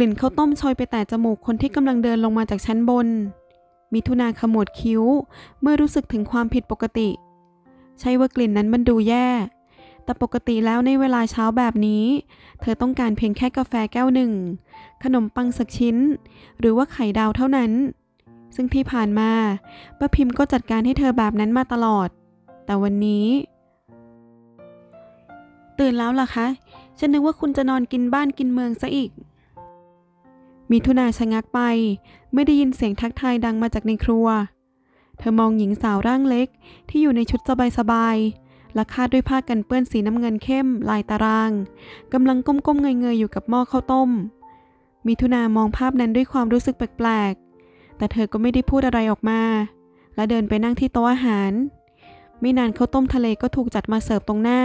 กลิ่นข้าวต้มโชยไปแต่จมูกคนที่กำลังเดินลงมาจากชั้นบน มิถุนาขมวดคิ้ว เมื่อรู้สึกถึงความผิดปกติ ใช่ว่ากลิ่นนั้นมันดูแย่ แต่ปกติแล้วในเวลาเช้าแบบนี้ เธอต้องการเพียงแค่กาแฟแก้วหนึ่ง ขนมปังสักชิ้น หรือว่าไข่ดาวเท่านั้น ซึ่งที่ผ่านมาป้าพิมพ์ก็จัดการให้เธอแบบนั้นมาตลอด แต่วันนี้ ตื่นแล้วล่ะคะ ฉันนึกว่าคุณจะนอนกินบ้านกินเมืองซะอีก มิถุนาชะงักไปไม่ได้ยินเสียงทักทายดังมาจากในครัว เธอมองหญิงสาวร่างเล็กที่อยู่ในชุดสบายๆและคาดด้วยผ้ากันเปื้อนสีน้ำเงินเข้มลายตารางกำลังก้มๆเงยๆอยู่กับหม้อข้าวต้ม มิถุนามองภาพนั้นด้วยความรู้สึกแปลกๆ แต่เธอก็ไม่ได้พูดอะไรออกมา และเดินไปนั่งที่โต๊ะอาหาร ไม่นานข้าวต้มทะเลก็ถูกจัดมาเสิร์ฟตรงหน้า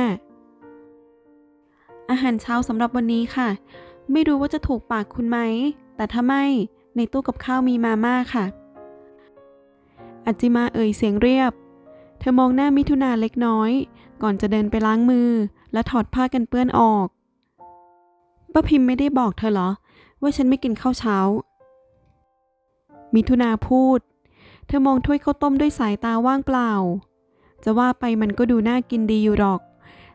อาหารเช้าสำหรับวันนี้ค่ะ ไม่รู้ว่าจะถูกปากคุณไหมแต่ถ้าไม่ในตู้กับข้าวมีมาม่าค่ะอัจจิมาเอ่ยเสียงเรียบ เธอมองหน้ามิถุนาเล็กน้อย ก่อนจะเดินไปล้างมือ และถอดผ้ากันเปื้อนออกป้าพิมพ์ไม่ได้บอกเธอเหรอ ว่าฉันไม่กินข้าวเช้า มิถุนาพูด เธอมองถ้วยข้าวต้มด้วยสายตาว่างเปล่า จะว่าไปมันก็ดูน่ากินดีอยู่หรอก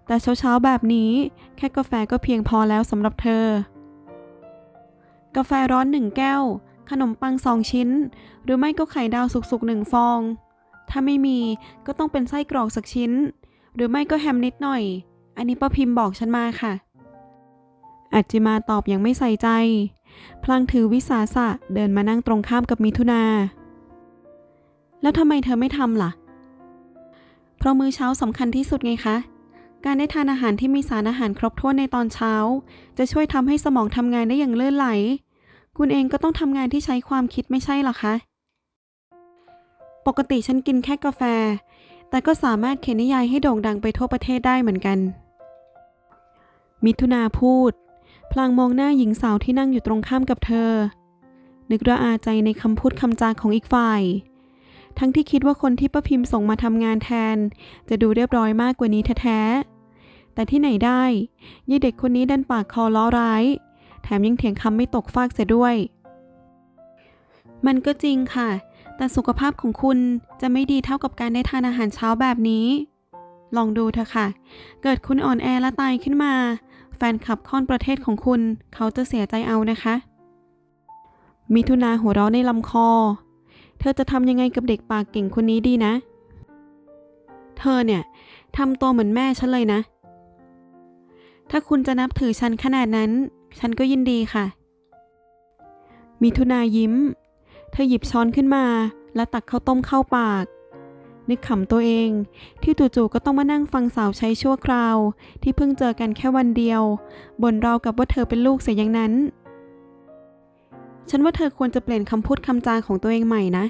แต่เช้าๆแบบนี้แค่กาแฟก็เพียงพอแล้วสำหรับเธอ กาแฟร้อนหนึ่งแก้ว ขนมปังสองชิ้น หรือไม่ก็ไข่ดาวสุกๆหนึ่งฟอง ถ้าไม่มีก็ต้องเป็นไส้กรอกสักชิ้น หรือไม่ก็แฮมนิดหน่อย อันนี้ป้าพิมพ์บอกฉันมาค่ะ อัจจิมาตอบอย่างไม่ใส่ใจ พลางถือวิสาสะเดินมานั่งตรงข้ามกับมิถุนา แล้วทำไมเธอไม่ทำล่ะ เพราะมื้อเช้าสำคัญที่สุดไงคะการได้ทานอาหารที่มีสารอาหารครบถ้วนในตอนเช้า จะช่วยทำให้สมองทำงานได้อย่างเลื่อนไหล คุณเองก็ต้องทำงานที่ใช้ความคิดไม่ใช่หรอคะ ปกติฉันกินแค่กาแฟ แต่ก็สามารถเขียนนิยายให้โด่งดังไปทั่วประเทศได้เหมือนกัน มิถุนาพูด พลางมองหน้าหญิงสาวที่นั่งอยู่ตรงข้ามกับเธอ นึกระอาใจในคำพูดคำจาของอีกฝ่าย ทั้งที่คิดว่าคนที่ป้าพิมพ์ส่งมาทำงานแทน จะดูเรียบร้อยมากกว่านี้แท้ๆแต่ที่ไหนได้ยายเด็กคนนี้ดันปากคอล้อร้าย ถมยังเถียงคำไม่ตกฟากเสียด้วย มันก็จริงค่ะ แต่สุขภาพของคุณจะไม่ดีเท่ากับการได้ทานอาหารเช้าแบบนี้ ลองดูเถอะค่ะ เกิดคุณอ่อนแอและตายขึ้นมา แฟนคลับค่อนประเทศของคุณ เขาจะเสียใจเอานะคะ มิถุนาหัวเราะในลำคอ เธอจะทำยังไงกับเด็กปากเก่งคนนี้ดีนะ เธอเนี่ยทำตัวเหมือนแม่ฉันเลยนะถ้าคุณจะนับถือฉันขนาดนั้น ฉันก็ยินดีค่ะ มิถุนายิ้ม เธอหยิบช้อนขึ้นมาและตักข้าวต้มเข้าปาก นึกขำตัวเองที่จู่ๆก็ต้องมานั่งฟังสาวใช้ชั่วคราว ที่เพิ่งเจอกันแค่วันเดียวบ่นเรากับว่าเธอเป็นลูกเสียอย่างนั้น ฉันว่าเธอควรจะเปลี่ยนคำพูดคำจาของตัวเองใหม่นะ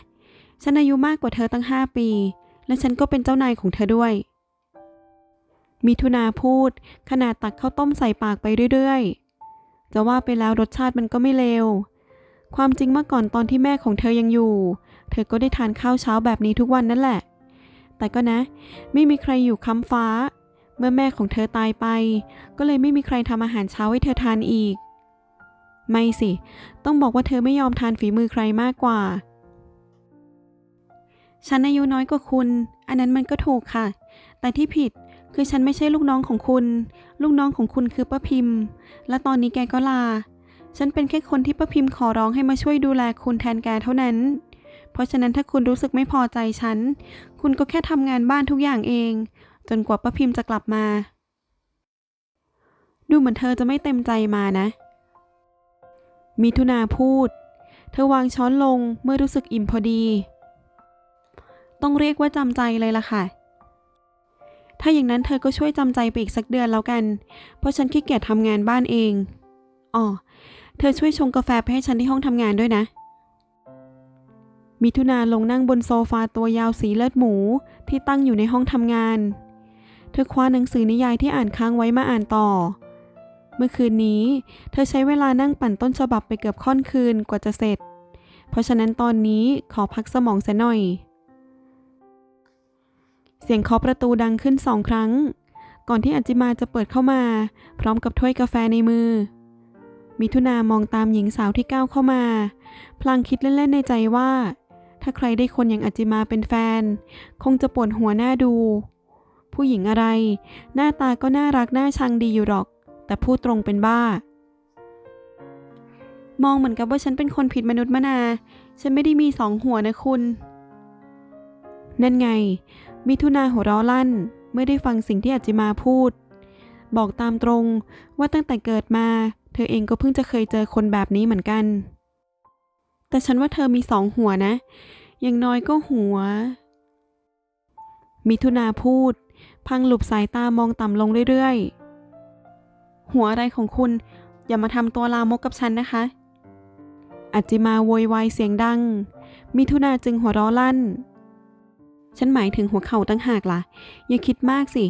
ฉันอายุมากกว่าเธอตั้งห้าปี และฉันก็เป็นเจ้านายของเธอด้วยมิถุนาพูดขนาดตักข้าวต้มใส่ปากไปเรื่อยๆ จะว่าไปแล้วรสชาติมันก็ไม่เลว ความจริงเมื่อก่อนตอนที่แม่ของเธอยังอยู่ เธอก็ได้ทานข้าวเช้าแบบนี้ทุกวันนั่นแหละ แต่ก็นะ ไม่มีใครอยู่ค้ำฟ้า เมื่อแม่ของเธอตายไป ก็เลยไม่มีใครทำอาหารเช้าให้เธอทานอีก ไม่สิ ต้องบอกว่าเธอไม่ยอมทานฝีมือใครมากกว่า ฉันอายุน้อยกว่าคุณ อันนั้นมันก็ถูกค่ะ แต่ที่ผิด คือฉันไม่ใช่ลูกน้องของคุณ ลูกน้องของคุณคือป้าพิมพ์ และตอนนี้แกก็ลา ฉันเป็นแค่คนที่ป้าพิมพ์ขอร้องให้มาช่วยดูแลคุณแทนแกเท่านั้น เพราะฉะนั้นถ้าคุณรู้สึกไม่พอใจฉัน คุณก็แค่ทำงานบ้านทุกอย่างเอง จนกว่าป้าพิมพ์จะกลับมา ดูเหมือนเธอจะไม่เต็มใจมานะ มิถุนาพูด เธอวางช้อนลงเมื่อรู้สึกอิ่มพอดี ต้องเรียกว่าจำใจเลยล่ะค่ะ ถ้าอย่างนั้นเธอก็ช่วยจำใจไปอีกสักเดือนแล้วกัน เพราะฉันขี้เกียจทำงานบ้านเอง อ๋อ เธอช่วยชงกาแฟไปให้ฉันที่ห้องทำงานด้วยนะ มิถุนาลงนั่งบนโซฟาตัวยาวสีเลือดหมูที่ตั้งอยู่ในห้องทำงาน เธอคว้าหนังสือนิยายที่อ่านค้างไว้มาอ่านต่อ เมื่อคืนนี้ เธอใช้เวลานั่งปั่นต้นฉบับไปเกือบค่อนคืนกว่าจะเสร็จ เพราะฉะนั้นตอนนี้ขอพักสมองเสียหน่อย เสียงเคาะประตูดังขึ้นสองครั้ง ก่อนที่อัจจิมาจะเปิดเข้ามา พร้อมกับถ้วยกาแฟในมือ มิถุนามองตามหญิงสาวที่ก้าวเข้ามา พลางคิดเล่นๆในใจว่า ถ้าใครได้คนอย่างอาจิมาเป็นแฟน คงจะปวดหัวหน้าดู ผู้หญิงอะไร หน้าตาก็น่ารักน่าชังดีอยู่หรอก แต่พูดตรงเป็นบ้า มองเหมือนกับว่าฉันเป็นคนผิดมนุษย์มนา ฉันไม่ได้มีสองหัวนะคุณ นั่นไง มิถุนาหัวเราะลั่น เมื่อได้ฟังสิ่งที่อาจิมาพูด บอกตามตรงว่าตั้งแต่เกิดมา เธอเองก็เพิ่งจะเคยเจอคนแบบนี้เหมือนกัน แต่ฉันว่าเธอมีสองหัวนะ อย่างน้อยก็หัว มิถุนาพูด พังหลบสายตามองต่ำลงเรื่อยๆ หัวอะไรของคุณ อย่ามาทำตัวลามกกับฉันนะคะอัจจิมาโวยวายเสียงดัง มิถุนาจึงหัวเราะลั่น ฉันหมายถึงหัวเข่าตั้งหากล่ะ อย่าคิดมากสิ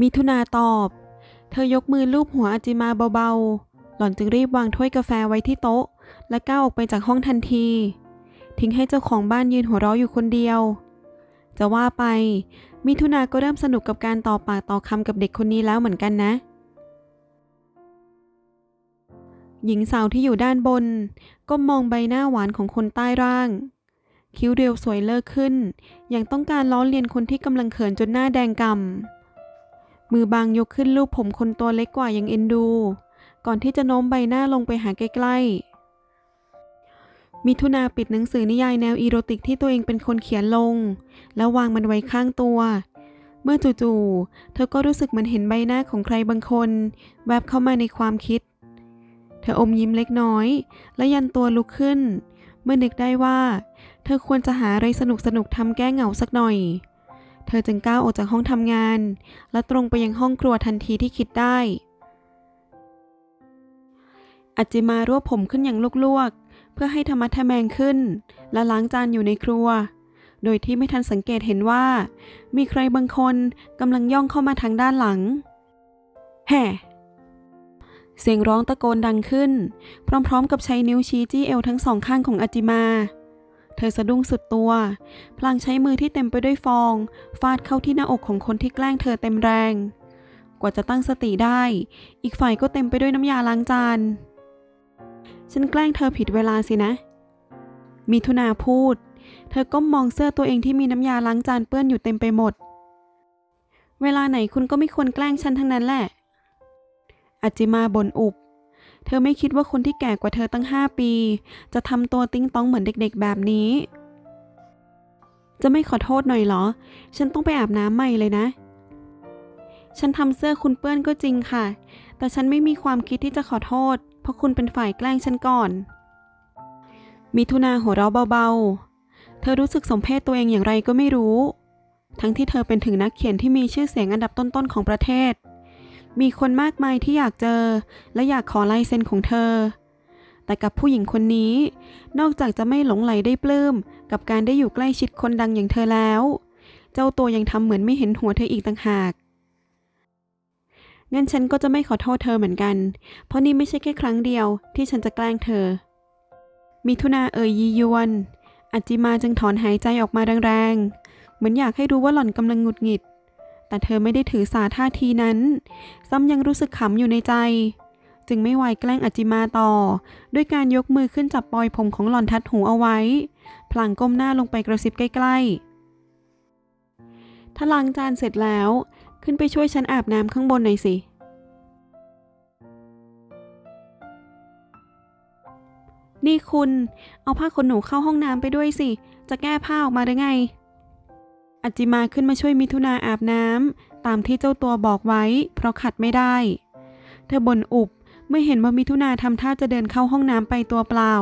มิถุนาตอบ เธอยกมือลูบหัวอาจิมาเบาๆ หล่อนจึงรีบวางถ้วยกาแฟไว้ที่โต๊ะ และก้าวออกไปจากห้องทันที ทิ้งให้เจ้าของบ้านยืนหัวเราะอยู่คนเดียว จะว่าไป มิถุนาก็เริ่มสนุกกับการต่อปากต่อคำกับเด็กคนนี้แล้วเหมือนกันนะหญิงสาวที่อยู่ด้านบน ก็มองใบหน้าหวานของคนใต้ร่าง คิ้วเรียวสวยเลิกขึ้น อย่างต้องการล้อเลียนคนที่กำลังเขินจนหน้าแดงกำ่ำมือบางยกขึ้นลูบผมคนตัวเล็กกว่าอย่างเอ็นดู ก่อนที่จะโน้มใบหน้าลงไปหาใกล้ๆ มิถุนาปิดหนังสือนิยายแนวอีโรติกที่ตัวเองเป็นคนเขียนลง แล้ววางมันไว้ข้างตัว เมื่อจู่ๆ เธอก็รู้สึกเหมือนเห็นใบหน้าของใครบางคน แวบเข้ามาในความคิด เธออมยิ้มเล็กน้อย และยันตัวลุกขึ้น เมื่อนึกได้ว่า เธอควรจะหาอะไรสนุกสนุกทำแก้เหงาสักหน่อย เธอจึงก้าวออกจากห้องทำงาน และตรงไปยังห้องครัวทันทีที่คิดได้อัจจิมารวบผมขึ้นอย่างลวกๆ เพื่อให้ธรรมะทแมงขึ้น และล้างจานอยู่ในครัว โดยที่ไม่ทันสังเกตเห็นว่า มีใครบางคนกำลังย่องเข้ามาทางด้านหลัง แห่เสียงร้องตะโกนดังขึ้น พร้อมๆ กับใช้นิ้วชี้จี้เอวทั้งสองข้างของอาจิมา เธอสะดุ้งสุดตัว พลางใช้มือที่เต็มไปด้วยฟอง ฟาดเข้าที่หน้าอกของคนที่แกล้งเธอเต็มแรง กว่าจะตั้งสติได้ อีกฝ่ายก็เต็มไปด้วยน้ำยาล้างจาน ฉันแกล้งเธอผิดเวลาสินะ มิถุนาพูด เธอก้มมองเสื้อตัวเองที่มีน้ำยาล้างจานเปื้อนอยู่เต็มไปหมด เวลาไหนคุณก็ไม่ควรแกล้งฉันทั้งนั้นแหละ อจิมาบ่นอุบ เธอไม่คิดว่าคนที่แก่กว่าเธอตั้งห้าปี จะทำตัวติ้งต้องเหมือนเด็กๆแบบนี้ จะไม่ขอโทษหน่อยเหรอ ฉันต้องไปอาบน้ำใหม่เลยนะ ฉันทำเสื้อคุณเปื้อนก็จริงค่ะ แต่ฉันไม่มีความคิดที่จะขอโทษ เพราะคุณเป็นฝ่ายแกล้งฉันก่อน มิถุนาหัวเราะเบาๆ เธอรู้สึกสมเพศตัวเองอย่างไรก็ไม่รู้ ทั้งที่เธอเป็นถึงนักเขียนที่มีชื่อเสียงอันดับต้นๆของประเทศ มีคนมากมายที่อยากเจอ และอยากขอลายเซ็นของเธอ แต่กับผู้หญิงคนนี้ นอกจากจะไม่หลงไหลได้ปลื้มกับการได้อยู่ใกล้ชิดคนดังอย่างเธอแล้ว เจ้าตัวยังทำเหมือนไม่เห็นหัวเธออีกต่างหากงั้นฉันก็จะไม่ขอโทษเธอเหมือนกัน เพราะนี่ไม่ใช่แค่ครั้งเดียวที่ฉันจะแกล้งเธอ มิถุนาเอ่ยยียวน อัจจิมาจึงถอนหายใจออกมาแรงๆ เหมือนอยากให้รู้ว่าหล่อนกำลังหงุดหงิด แต่เธอไม่ได้ถือสาท่าทีนั้น ซ้ำยังรู้สึกขำอยู่ในใจ จึงไม่ไหวแกล้งอจิมาต่อ ด้วยการยกมือขึ้นจับปลอยผมของหล่อนทัดหูเอาไว้ พลางก้มหน้าลงไปกระซิบใกล้ๆถ้าล้างจานเสร็จแล้ว ขึ้นไปช่วยฉันอาบน้ำข้างบนหน่อยสินี่คุณ เอาผ้าขนหนูเข้าห้องน้ำไปด้วยสิ จะแก้ผ้าออกมาได้ไง อจจิมาขึ้นมาช่วยมิถุนาอาบน้ำตามที่เจ้าตัวบอกไว้ เพราะขัดไม่ได้ เธอบ่นอุบเมื่อเห็นว่ามิถุนาทำท่าจะเดินเข้าห้องน้ำไปตัวเปล่า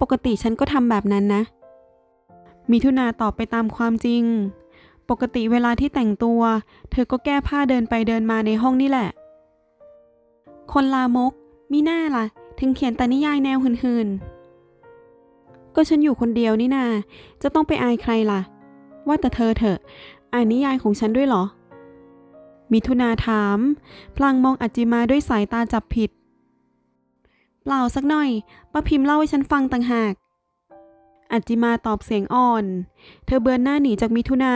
ปกติฉันก็ทำแบบนั้นนะ มิถุนาตอบไปตามความจริง ปกติเวลาที่แต่งตัว เธอก็แก้ผ้าเดินไปเดินมาในห้องนี่แหละ คนลามกมีหน้าล่ะ ถึงเขียนแต่นิยายแนวหืนๆก็ฉันอยู่คนเดียวนี่นา จะต้องไปอายใครล่ะ ว่าแต่เธอเถอะ อ่านนิยายของฉันด้วยเหรอ มิถุนาถาม พลางมองอัจจิมาด้วยสายตาจับผิด เปล่าสักหน่อย ป้าพิมพ์เล่าให้ฉันฟังต่างหาก อัจจิมาตอบเสียงอ่อน เธอเบือนหน้าหนีจากมิถุนา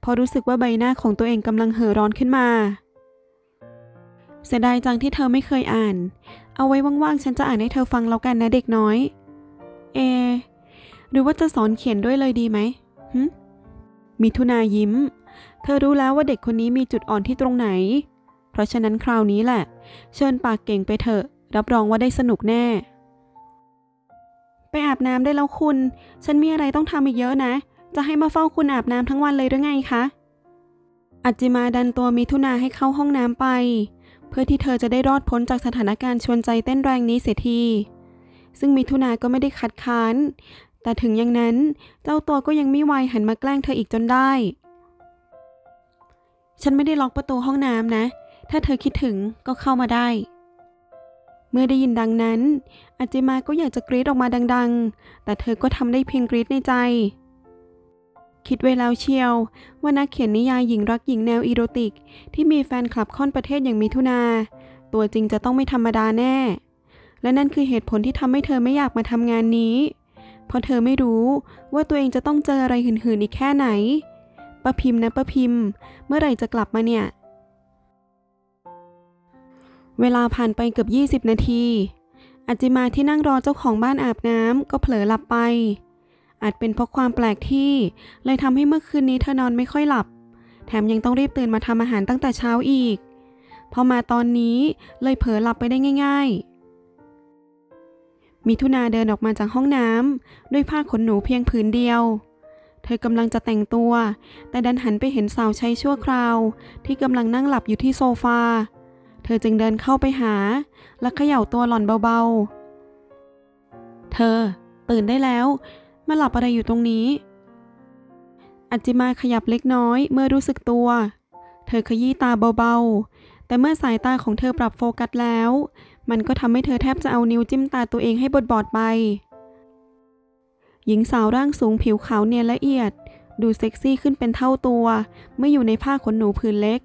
เพราะรู้สึกว่าใบหน้าของตัวเองกำลังเห่อร้อนขึ้นมา เสียดายจังที่เธอไม่เคยอ่าน เอาไว้ว่างๆ ฉันจะอ่านให้เธอฟังแล้วกันนะเด็กน้อย เอ หรือว่าจะสอนเขียนด้วยเลยดีไหมหึ มิถุนายิ้ม เธอรู้แล้วว่าเด็กคนนี้มีจุดอ่อนที่ตรงไหน เพราะฉะนั้นคราวนี้แหละ เชิญปากเก่งไปเถอะ รับรองว่าได้สนุกแน่ ไปอาบน้ำได้แล้วคุณ ฉันมีอะไรต้องทำอีกเยอะนะ จะให้มาเฝ้าคุณอาบน้ำทั้งวันเลยหรือไงคะอัจจิมาดันตัวมิถุนาให้เข้าห้องน้ำไป เพื่อที่เธอจะได้รอดพ้นจากสถานการณ์ชวนใจเต้นแรงนี้เสียที ซึ่งมิถุนาก็ไม่ได้คัดค้าน แต่ถึงอย่างนั้น เจ้าตัวก็ยังไม่ไวายหันมาแกล้งเธออีกจนได้ ฉันไม่ได้ล็อกประตูห้องน้ำนะ ถ้าเธอคิดถึงก็เข้ามาได้ เมื่อได้ยินดังนั้น อาจิมาก็อยากจะกรีดออกมาดัง ๆ แต่เธอก็ทำได้เพียงกรีดในใจ คิดไว้แล้วเชียว ว่านักเขียนนิยายหญิงรักหญิงแนวอีโรติก ที่มีแฟนคลับค่อนประเทศอย่างมิถุนา ตัวจริงจะต้องไม่ธรรมดาแน่ และนั่นคือเหตุผลที่ทำให้เธอไม่อยากมาทำงานนี้ เพราะเธอไม่รู้ว่าตัวเองจะต้องเจออะไรหืนๆอีกแค่ไหนป้าพิมพ์นะป้าพิมพ์ เมื่อไหร่จะกลับมาเนี่ย เวลาผ่านไปเกือบ 20 นาทีอาจิมาที่นั่งรอเจ้าของบ้านอาบน้ำก็เผลอหลับไป อาจเป็นเพราะความแปลกที่ เลยทำให้เมื่อคืนนี้เธอนอนไม่ค่อยหลับ แถมยังต้องรีบตื่นมาทำอาหารตั้งแต่เช้าอีก พอมาตอนนี้เลยเผลอหลับไปได้ง่าย ๆ มิถุนาเดินออกมาจากห้องน้ำด้วยผ้าขนหนูเพียงผืนเดียว เธอกำลังจะแต่งตัว แต่ดันหันไปเห็นสาวใช้ชั่วคราว ที่กำลังนั่งหลับอยู่ที่โซฟา เธอจึงเดินเข้าไปหา และเขย่าตัวหล่อนเบาๆ เธอ ตื่นได้แล้ว มาหลับอะไรอยู่ตรงนี้อัจจิมาขยับเล็กน้อยเมื่อรู้สึกตัว เธอขยี้ตาเบาๆ แต่เมื่อสายตาของเธอปรับโฟกัสแล้ว มันก็ทำให้เธอแทบจะเอานิ้วจิ้มตาตัวเองให้บดบอดไป หญิงสาวร่างสูงผิวขาวเนียนละเอียด ดูเซ็กซี่ขึ้นเป็นเท่าตัวเมื่ออยู่ในผ้าขนหนูผืนเล็ก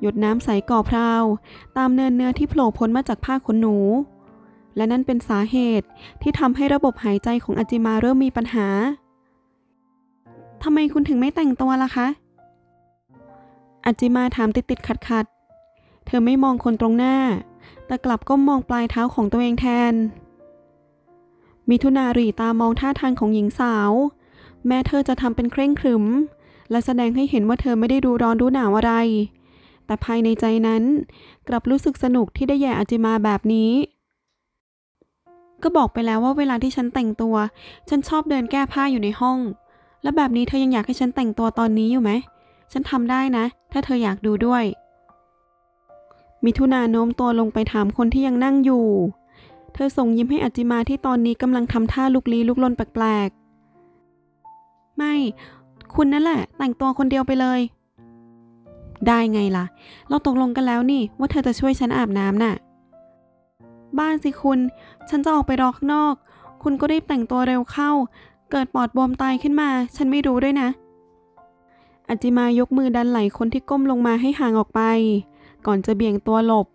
หยดน้ำใสก่อพราว ตามเนินเนื้อที่โผล่พ้นมาจากผ้าขนหนู และนั่นเป็นสาเหตุที่ทำให้ระบบหายใจของอจิมาเริ่มมีปัญหาทำไมคุณถึงไม่แต่งตัวล่ะคะอจิมาถามติดติดขัดขัด เธอไม่มองคนตรงหน้า แต่กลับก้มมองปลายเท้าของตัวเองแทน มิถุนารีตามองท่าทางของหญิงสาว แม้เธอจะทำเป็นเคร่งครึม และแสดงให้เห็นว่าเธอไม่ได้ดูร้อนรู้หนาวอะไร แต่ภายในใจนั้นกลับรู้สึกสนุกที่ได้แย่อาจิมาแบบนี้ ก็บอกไปแล้วว่าเวลาที่ฉันแต่งตัว ฉันชอบเดินแก้ผ้าอยู่ในห้อง แล้วแบบนี้เธอยังอยากให้ฉันแต่งตัวตอนนี้อยู่ไหม ฉันทำได้นะ ถ้าเธออยากดูด้วย มิถุนาโน้มตัวลงไปถามคนที่ยังนั่งอยู่ เธอส่งยิ้มให้อจิมาที่ตอนนี้กำลังทำท่าลุกลี้ลุกลนแปลกๆ ไม่ คุณนั่นแหละ แต่งตัวคนเดียวไปเลย ได้ไงล่ะ เราตกลงกันแล้วนี่ว่าเธอจะช่วยฉันอาบน้ำน่ะ บ้านสิคุณ ฉันจะออกไปรอข้างนอก คุณก็รีบแต่งตัวเร็วเข้า เกิดปอดบวมตายขึ้นมา ฉันไม่รู้ด้วยนะอจิมายกมือดันไหล่คนที่ก้มลงมาให้ห่างออกไป ก่อนจะเบี่ยงตัวหลบ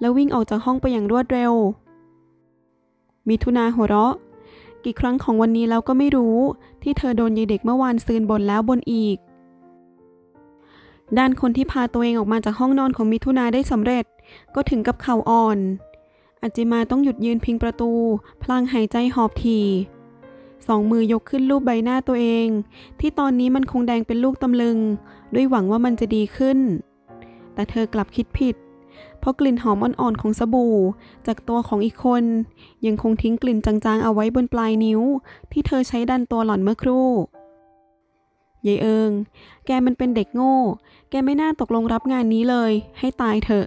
แล้ววิ่งออกจากห้องไปอย่างรวดเร็ว มิถุนาหัวเราะ กี่ครั้งของวันนี้แล้วก็ไม่รู้ ที่เธอโดนยายเด็กเมื่อวานซืนบนแล้วบนอีก ด้านคนที่พาตัวเองออกมาจากห้องนอนของมิถุนาได้สำเร็จ ก็ถึงกับเข่าอ่อนอาจิมาต้องหยุดยืนพิงประตู พลางหายใจหอบทีสองมือยกขึ้นรูปใบหน้าตัวเอง ที่ตอนนี้มันคงแดงเป็นลูกตำลึง ด้วยหวังว่ามันจะดีขึ้น แต่เธอกลับคิดผิด เพราะกลิ่นหอมอ่อนๆของสบู่ จากตัวของอีกคน ยังคงทิ้งกลิ่นจางๆเอาไว้บนปลายนิ้ว ที่เธอใช้ดันตัวหล่อนเมื่อครู่ยายเอิง แกมันเป็นเด็กโง่ แกไม่น่าตกลงรับงานนี้เลย ให้ตายเถอะ